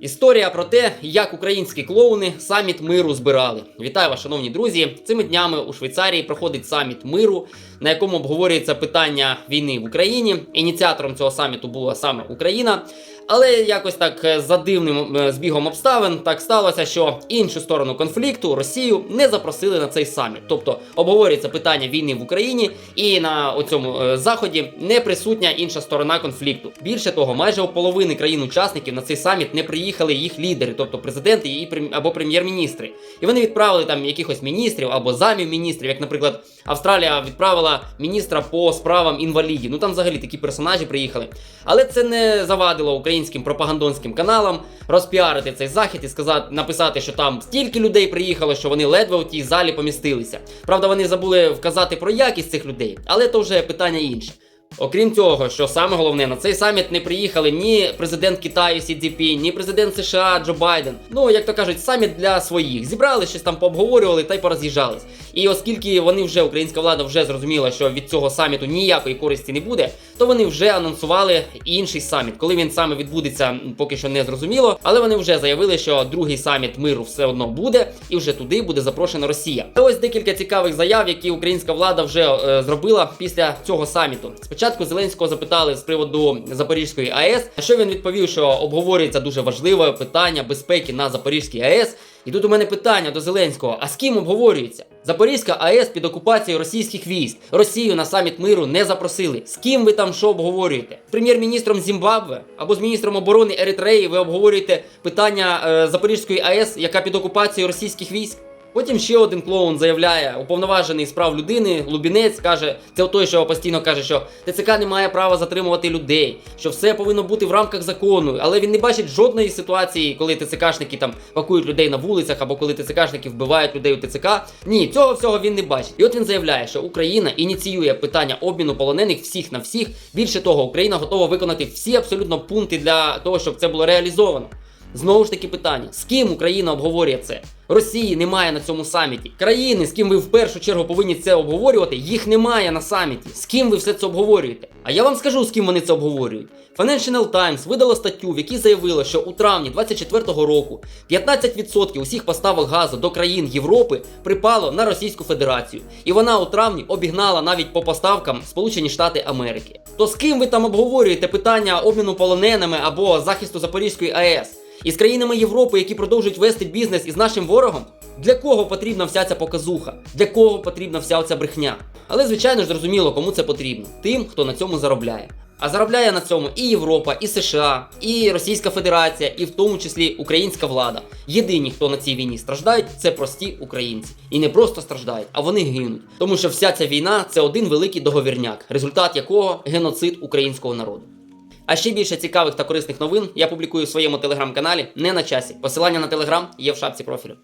Історія про те, як українські клоуни саміт миру збирали. Вітаю вас, шановні друзі. Цими днями у Швейцарії проходить саміт миру, на якому обговорюється питання війни в Україні. Ініціатором цього саміту була саме Україна. Але якось так е, за дивним е, збігом обставин так сталося, що іншу сторону конфлікту Росію не запросили на цей саміт. Тобто обговорюється питання війни в Україні, і на цьому заході не присутня інша сторона конфлікту. Більше того, майже у половини країн-учасників на цей саміт не приїхали їх лідери, тобто президенти і або прем'єр-міністри. І вони відправили там якихось міністрів або замів міністрів, як, наприклад, Австралія відправила міністра по справам інвалідів. Ну там взагалі такі персонажі приїхали. Але це не завадило українським пропагандонським каналам розпіарити цей захід і сказати, написати, що там стільки людей приїхало, що вони ледве у тій залі помістилися. Правда, вони забули вказати про якість цих людей, але то вже питання інше. Окрім цього, що саме головне, на цей саміт не приїхали ні президент Китаю Сі Цзіпінь, ні президент США Джо Байден. Ну, як то кажуть, саміт для своїх. Зібрали щось там пообговорювали та й пороз'їжджались. І оскільки вони вже, українська влада вже зрозуміла, що від цього саміту ніякої користі не буде, то вони вже анонсували інший саміт. Коли він саме відбудеться, поки що не зрозуміло, але вони вже заявили, що другий саміт миру все одно буде, і вже туди буде запрошена Росія. Та ось декілька цікавих заяв, які українська влада вже е, зробила після цього саміту. Спочатку Зеленського запитали з приводу Запорізької АЕС. Що він відповів, що обговорюється дуже важливе питання безпеки на Запорізькій АЕС. І тут у мене питання до Зеленського: а з ким обговорюється? Запорізька АЕС під окупацією російських військ. Росію на саміт миру не запросили. З ким ви там що обговорюєте? З прем'єр-міністром Зімбабве або з міністром оборони Еритреї ви обговорюєте питання е, Запорізької АЕС, яка під окупацією російських військ? Потім ще один клоун заявляє, уповноважений з прав людини, Лубінець каже, це той, що постійно каже, що ТЦК не має права затримувати людей, що все повинно бути в рамках закону, але він не бачить жодної ситуації, коли ТЦКшники там пакують людей на вулицях або коли ТЦКшники вбивають людей у ТЦК. Ні, цього всього він не бачить. І от він заявляє, що Україна ініціює питання обміну полонених всіх на всіх. Більше того, Україна готова виконати всі абсолютно пункти для того, щоб це було реалізовано. Знову ж таки питання: з ким Україна обговорює це? Росії немає на цьому саміті. Країни, з ким ви в першу чергу повинні це обговорювати, їх немає на саміті. З ким ви все це обговорюєте? А я вам скажу, з ким вони це обговорюють. Financial Times видала статтю, в якій заявила, що у травні 24-го року 15% усіх поставок газу до країн Європи припало на Російську Федерацію, і вона у травні обігнала навіть по поставкам Сполучені Штати Америки. То з ким ви там обговорюєте питання обміну полоненими або захисту Запорізької АЕС? Із країнами Європи, які продовжують вести бізнес із нашим ворогом? Для кого потрібна вся ця показуха? Для кого потрібна вся ця брехня? Але звичайно ж зрозуміло, кому це потрібно. Тим, хто на цьому заробляє. А заробляє на цьому і Європа, і США, і Російська Федерація, і в тому числі українська влада. Єдині, хто на цій війні страждають, це прості українці. І не просто страждають, а вони гинуть. Тому що вся ця війна це один великий договірняк, результат якого геноцид українського народу. А ще більше цікавих та корисних новин я публікую в своєму телеграм-каналі не на часі. Посилання на телеграм є в шапці профілю.